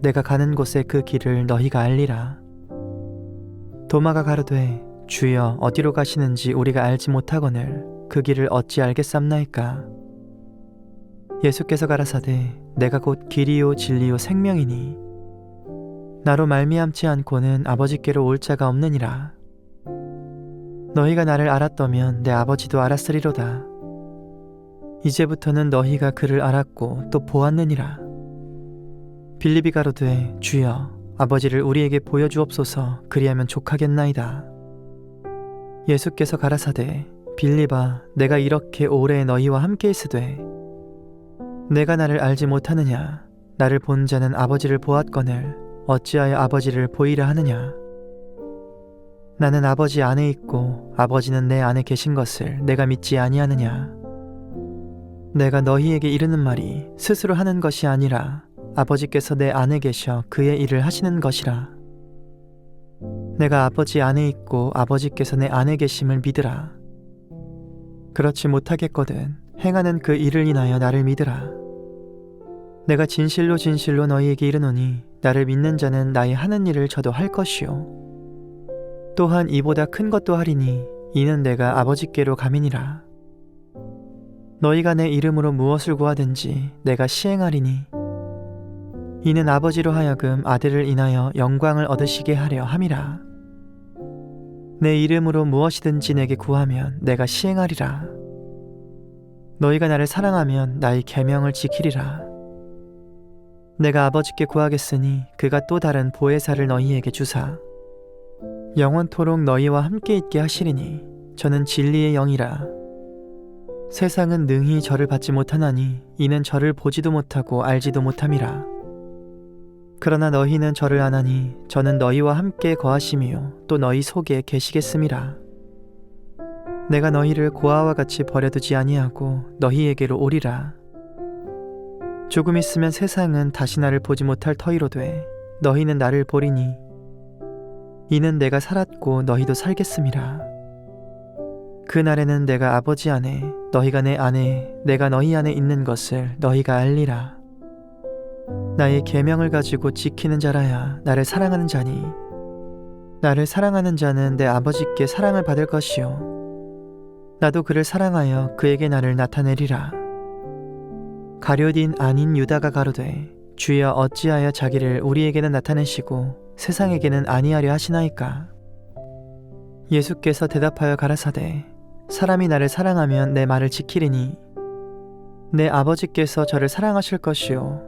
내가 가는 곳에 그 길을 너희가 알리라. 도마가 가로되 주여 어디로 가시는지 우리가 알지 못하거늘 그 길을 어찌 알겠삼나이까. 예수께서 가라사대 내가 곧 길이요 진리요 생명이니 나로 말미암지 않고는 아버지께로 올 자가 없느니라. 너희가 나를 알았더면 내 아버지도 알았으리로다. 이제부터는 너희가 그를 알았고 또 보았느니라. 빌립이 가로되 주여 아버지를 우리에게 보여주옵소서. 그리하면 족하겠나이다. 예수께서 가라사대 빌립아 내가 이렇게 오래 너희와 함께 있으되 내가 나를 알지 못하느냐? 나를 본 자는 아버지를 보았거늘 어찌하여 아버지를 보이라 하느냐? 나는 아버지 안에 있고 아버지는 내 안에 계신 것을 내가 믿지 아니하느냐? 내가 너희에게 이르는 말이 스스로 하는 것이 아니라 아버지께서 내 안에 계셔 그의 일을 하시는 것이라. 내가 아버지 안에 있고 아버지께서 내 안에 계심을 믿으라. 그렇지 못하겠거든 행하는 그 일을 인하여 나를 믿으라. 내가 진실로 진실로 너희에게 이르노니 나를 믿는 자는 나의 하는 일을 저도 할 것이요. 또한 이보다 큰 것도 하리니 이는 내가 아버지께로 가민이라. 너희가 내 이름으로 무엇을 구하든지 내가 시행하리니 이는 아버지로 하여금 아들을 인하여 영광을 얻으시게 하려 함이라. 내 이름으로 무엇이든지 내게 구하면 내가 시행하리라. 너희가 나를 사랑하면 나의 계명을 지키리라. 내가 아버지께 구하겠으니 그가 또 다른 보혜사를 너희에게 주사 영원토록 너희와 함께 있게 하시리니 저는 진리의 영이라. 세상은 능히 저를 받지 못하나니 이는 저를 보지도 못하고 알지도 못함이라. 그러나 너희는 저를 아나니 저는 너희와 함께 거하심이요 또 너희 속에 계시겠음이라. 내가 너희를 고아와 같이 버려두지 아니하고 너희에게로 오리라. 조금 있으면 세상은 다시 나를 보지 못할 터이로 돼 너희는 나를 보리니 이는 내가 살았고 너희도 살겠음이라. 그 날에는 내가 아버지 안에 너희가 내 안에 내가 너희 안에 있는 것을 너희가 알리라. 나의 계명을 가지고 지키는 자라야 나를 사랑하는 자니. 나를 사랑하는 자는 내 아버지께 사랑을 받을 것이요. 나도 그를 사랑하여 그에게 나를 나타내리라. 가룟인 아닌 유다가 가로되 주여 어찌하여 자기를 우리에게는 나타내시고 세상에게는 아니하려 하시나이까? 예수께서 대답하여 가라사대 사람이 나를 사랑하면 내 말을 지키리니 내 아버지께서 저를 사랑하실 것이요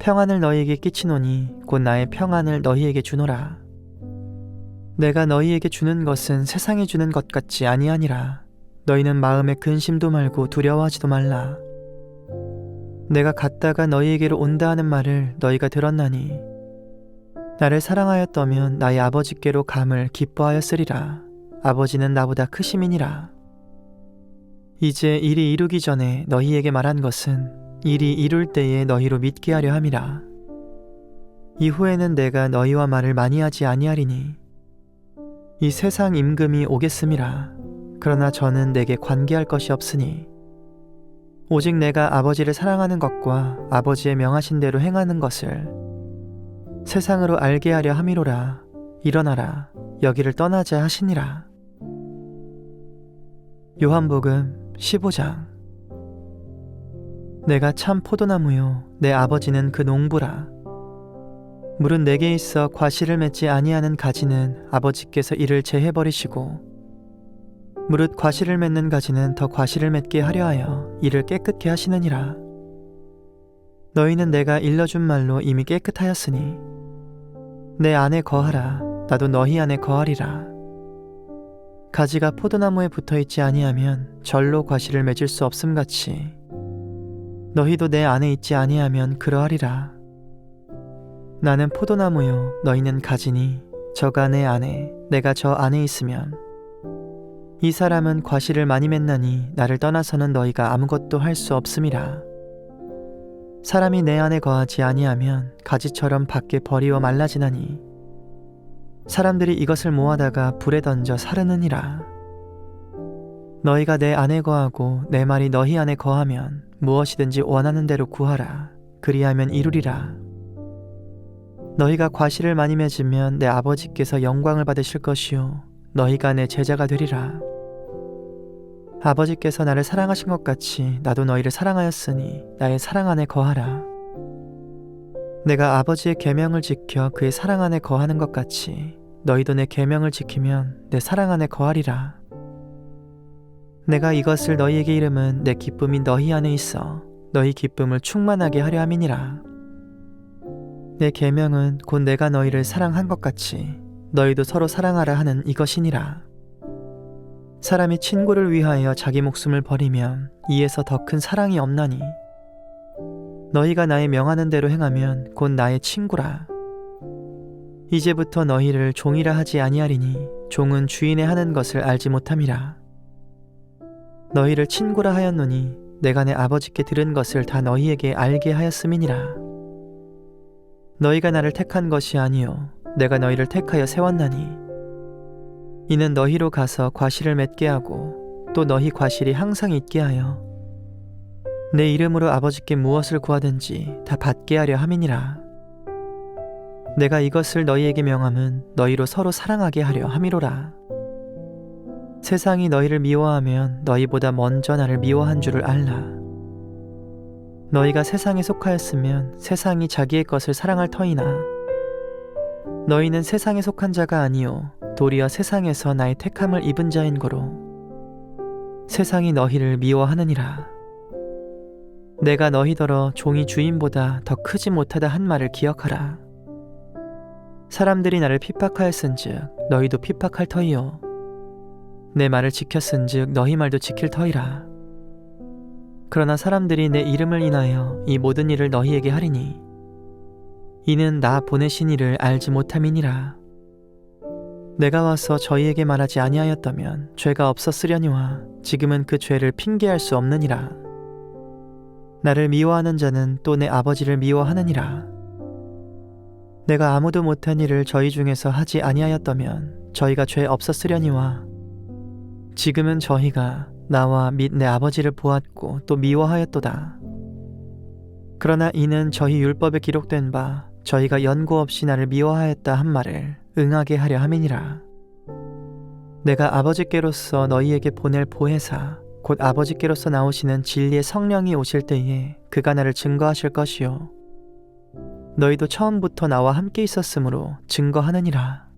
평안을 너희에게 끼치노니 곧 나의 평안을 너희에게 주노라. 내가 너희에게 주는 것은 세상이 주는 것 같지 아니하니라. 너희는 마음에 근심도 말고 두려워하지도 말라. 내가 갔다가 너희에게로 온다 하는 말을 너희가 들었나니 나를 사랑하였다면 나의 아버지께로 감을 기뻐하였으리라. 아버지는 나보다 크심이니라. 이제 일이 이루기 전에 너희에게 말한 것은 일이 이룰 때에 너희로 믿게 하려 함이라. 이후에는 내가 너희와 말을 많이 하지 아니하리니 이 세상 임금이 오겠음이라. 그러나 저는 내게 관계할 것이 없으니 오직 내가 아버지를 사랑하는 것과 아버지의 명하신 대로 행하는 것을 세상으로 알게 하려 함이로라. 일어나라. 여기를 떠나자 하시니라. 요한복음 15장 내가 참 포도나무요 내 아버지는 그 농부라. 물은 내게 있어 과실을 맺지 아니하는 가지는 아버지께서 이를 제해 버리시고 무릇 과실을 맺는 가지는 더 과실을 맺게 하려 하여 이를 깨끗게 하시느니라. 너희는 내가 일러준 말로 이미 깨끗하였으니 내 안에 거하라. 나도 너희 안에 거하리라. 가지가 포도나무에 붙어 있지 아니하면 절로 과실을 맺을 수 없음 같이 너희도 내 안에 있지 아니하면 그러하리라. 나는 포도나무요 너희는 가지니 저가 내 안에 내가 저 안에 있으면. 이 사람은 과실을 많이 맺나니 나를 떠나서는 너희가 아무것도 할 수 없음이라. 사람이 내 안에 거하지 아니하면 가지처럼 밖에 버리워 말라지나니. 사람들이 이것을 모아다가 불에 던져 사르느니라 너희가 내 안에 거하고 내 말이 너희 안에 거하면 무엇이든지 원하는 대로 구하라. 그리하면 이루리라. 너희가 과실을 많이 맺으면 내 아버지께서 영광을 받으실 것이요. 너희가 내 제자가 되리라. 아버지께서 나를 사랑하신 것 같이 나도 너희를 사랑하였으니 나의 사랑 안에 거하라. 내가 아버지의 계명을 지켜 그의 사랑 안에 거하는 것 같이 너희도 내 계명을 지키면 내 사랑 안에 거하리라 내가 이것을 너희에게 이름은 내 기쁨이 너희 안에 있어 너희 기쁨을 충만하게 하려 함이니라. 내 계명은 곧 내가 너희를 사랑한 것 같이 너희도 서로 사랑하라 하는 이것이니라. 사람이 친구를 위하여 자기 목숨을 버리면 이에서 더 큰 사랑이 없나니. 너희가 나의 명하는 대로 행하면 곧 나의 친구라. 이제부터 너희를 종이라 하지 아니하리니 종은 주인의 하는 것을 알지 못함이라 너희를 친구라 하였노니 내가 내 아버지께 들은 것을 다 너희에게 알게 하였음이니라. 너희가 나를 택한 것이 아니요 내가 너희를 택하여 세웠나니. 이는 너희로 가서 과실을 맺게 하고 또 너희 과실이 항상 있게 하여 내 이름으로 아버지께 무엇을 구하든지 다 받게 하려 함이니라. 내가 이것을 너희에게 명함은 너희로 서로 사랑하게 하려 함이로라 세상이 너희를 미워하면 너희보다 먼저 나를 미워한 줄을 알라. 너희가 세상에 속하였으면 세상이 자기의 것을 사랑할 터이나. 너희는 세상에 속한 자가 아니요 도리어 세상에서 나의 택함을 입은 자인 거로. 세상이 너희를 미워하느니라. 내가 너희더러 종이 주인보다 더 크지 못하다 한 말을 기억하라. 사람들이 나를 핍박하였은즉 너희도 핍박할 터이요 내 말을 지켰은즉 너희 말도 지킬 터이라 그러나 사람들이 내 이름을 인하여 이 모든 일을 너희에게 하리니 이는 나 보내신 이를 알지 못함이니라 내가 와서 저희에게 말하지 아니하였다면 죄가 없었으려니와 지금은 그 죄를 핑계할 수 없느니라. 나를 미워하는 자는 또 내 아버지를 미워하느니라. 내가 아무도 못한 일을 저희 중에서 하지 아니하였다면 저희가 죄 없었으려니와 지금은 저희가 나와 및 내 아버지를 보았고 또 미워하였도다. 그러나 이는 저희 율법에 기록된 바 저희가 연고 없이 나를 미워하였다 한 말을 응하게 하려 함이니라. 내가 아버지께로서 너희에게 보낼 보혜사 곧 아버지께로서 나오시는 진리의 성령이 오실 때에 그가 나를 증거하실 것이요 너희도 처음부터 나와 함께 있었으므로 증거하느니라.